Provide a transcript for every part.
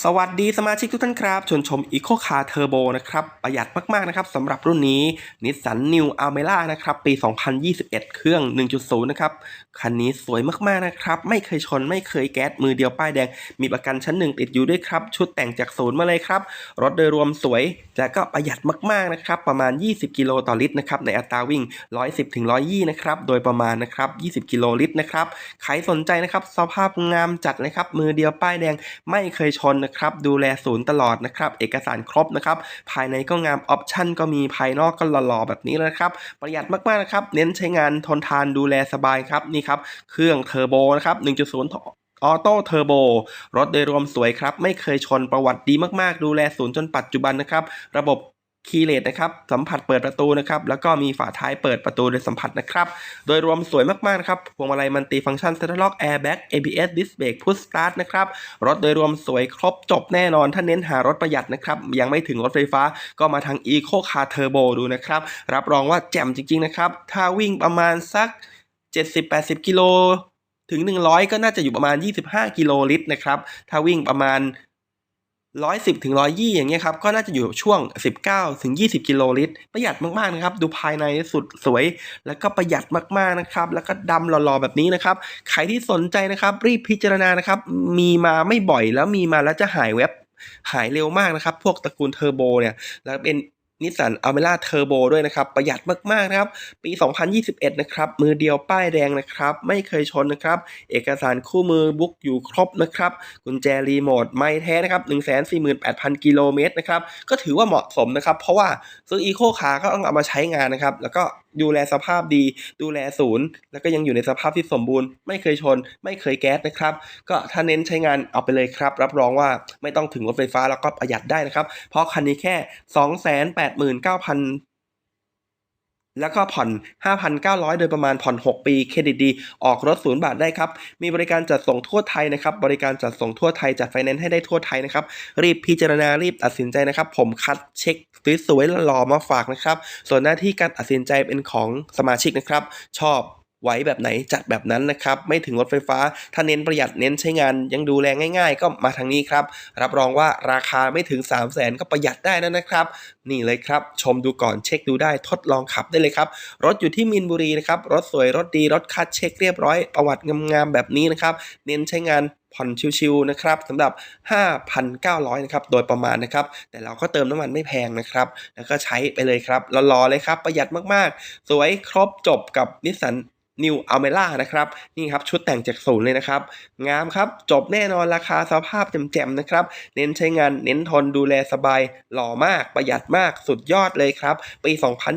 สวัสดีสมาชิกทุกท่านครับ ชวนชม Eco Car Turbo นะครับ ประหยัดมากๆนะครับสำหรับรุ่นนี้ Nissan New Almera นะครับ ปี 2021 เครื่อง 1.0 นะครับ คันนี้สวยมากๆนะครับ ไม่เคยชนไม่เคยแก๊สมือเดียวป้ายแดง มีประกันชั้นหนึ่งติดอยู่ด้วยครับ ชุดแต่งจากศูนย์มาเลยครับ รถโดยรวมสวย และก็ประหยัดมากๆนะครับ ประมาณ 20 กิโลต่อลิตรนะครับ ในอัตราวิ่ง 110ถึง120 นะครับ โดยประมาณนะครับ 20 กิโลลิตรนะครับ ใครสนใจนะครับ สภาพงามจัดเลยครับ มือเดียวป้ายแดง ไม่เคยชนนะครับ ดูแลศูนย์ตลอดนะครับ เอกสารครบนะครับ ภายในก็งามออปชั่นก็มีภายนอกก็หล่อๆแบบนี้เลยนะครับ ประหยัดมากๆนะครับ เน้นใช้งานทนทานดูแลสบายครับนี่ครับ เครื่องเทอร์โบนะครับ 1.0ออโต้เทอร์โบรถโดยรวมสวยครับ ไม่เคยชนประวัติดีมากๆ ดูแลศูนย์จนปัจจุบันนะครับ ระบบ คีเลสนะครับสัมผัสเปิดประตูนะครับแล้วก็มีฝาท้ายเปิดประตูโดยสัมผัสนะครับ โดยรวมสวยมากๆนะครับพวงมาลัยมันติฟังก์ชันเซ็นทรัลล็อกแอร์แบ็ก ABS ดิสเบรกพุชสตาร์ทนะครับรถโดยรวมสวยครบจบแน่นอน ถ้าเน้นหารถประหยัดนะครับ ยังไม่ถึงรถไฟฟ้าก็มาทาง Eco Car Turbo ดูนะครับ รับรองว่าแจ่มจริง ๆ นะครับ ถ้าวิ่งประมาณสัก 70-80 กิโลถึง 100 ก็น่าจะอยู่ประมาณ 25 กิโลลิตรนะครับถ้าวิ่งประมาณ 110ถึง120 อย่างเงี้ยครับ ก็น่าจะอยู่ช่วง 19ถึง20 กิโลลิตร ประหยัดมากๆนะครับ ดูภายในสุดสวย แล้วก็ประหยัดมากๆนะครับ แล้วก็ดำหล่อๆแบบนี้นะครับ ใครที่สนใจนะครับ รีบพิจารณานะครับ มีมาไม่บ่อยแล้วมีมาแล้วจะหายเว็บหายเร็วมากนะครับ พวกตระกูลเทอร์โบเนี่ย แล้วเป็น นิสสันอัลเมล่าเทอร์โบด้วยนะครับ ประหยัดมากๆนะครับ ปี 2021 นะครับ มือเดียวป้ายแดงนะครับ ไม่เคยชนนะครับ เอกสารคู่มือบุ๊กอยู่ครบนะครับ กุญแจรีโมทไม่แท้นะครับ 148,000 กิโลเมตรนะครับ ก็ถือว่าเหมาะสมนะครับ เพราะว่าซื้ออีโคคาร์ก็ต้องเอามาใช้งานนะครับ แล้วก็ ดูแลสภาพดี ดูแลศูนย์ แล้วก็ยังอยู่ในสภาพที่สมบูรณ์ ไม่เคยชน ไม่เคยแก๊สนะครับ ก็ถ้าเน้นใช้งานเอาไปเลยครับ รับรองว่าไม่ต้องถึงรถไฟฟ้าแล้วก็ประหยัดได้นะครับ เพราะคันนี้แค่ 289,000 แล้วก็ผ่อน 5,900 โดยประมาณผ่อน 6 ปีเครดิตดี ออกรถศูนย์บาทได้ครับ มีบริการจัดส่งทั่วไทยนะครับ บริการจัดส่งทั่วไทย จัดไฟแนนซ์ให้ได้ทั่วไทยนะครับ รีบพิจารณา รีบตัดสินใจนะครับ ผมคัดเช็คสวยๆหล่อมาฝากนะครับ ส่วนหน้าที่การตัดสินใจเป็นของสมาชิกนะครับ ชอบ ไหวแบบไหนจัดแบบนั้นนะครับ ไม่ถึงรถไฟฟ้า ถ้าเน้นประหยัดเน้นใช้งานยังดูแลง่าย ๆ ก็มาทางนี้ครับ รับรองว่าราคาไม่ถึง 3 0 0แสนก็ประหยัดได้แล้วนะครับ นี่เลยครับ ชมดูก่อนเช็คดูได้ทดลองขับได้เลยครับ รถอยู่ที่มินบุรีนะครับ รถสวยรถดีรถคัดเช็คเรียบร้อย ประวัติงามๆแบบนี้นะครับ เน้นใช้งานผ่อนชิวๆนะครับสำหรับ 5,900นะครับโดยประมาณนะครับ แต่เราก็เติมน้ำมันไม่แพงนะครับ แล้วก็ใช้ไปเลยครับรอๆเลยครับ ประหยัดมากๆ สวยครบจบกับนิสสัน New Almera นะครับนี่ครับชุดแต่งจากศูนย์เลยนะครับ งามครับ จบแน่นอนราคาสภาพแจ่มๆนะครับ เน้นใช้งานเน้นทนดูแลสบาย หล่อมากประหยัดมากสุดยอดเลยครับ ปี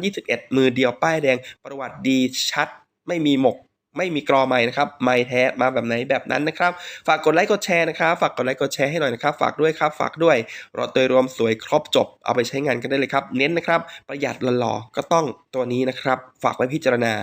2021 มือเดียวป้ายแดงประวัติดีชัด ไม่มีหมกไม่มีกรอใหม่นะครับ ไม่แท้มาแบบไหนแบบนั้นนะครับ ฝากกดไลค์กดแชร์นะครับ ฝากกดไลค์กดแชร์ให้หน่อยนะครับ ฝากด้วยครับ ฝากด้วยรถโดยรวมสวยครบจบ เอาไปใช้งานกันได้เลยครับ เน้นนะครับ ประหยัดหล่อๆก็ต้องตัวนี้นะครับ ฝากไว้พิจารณา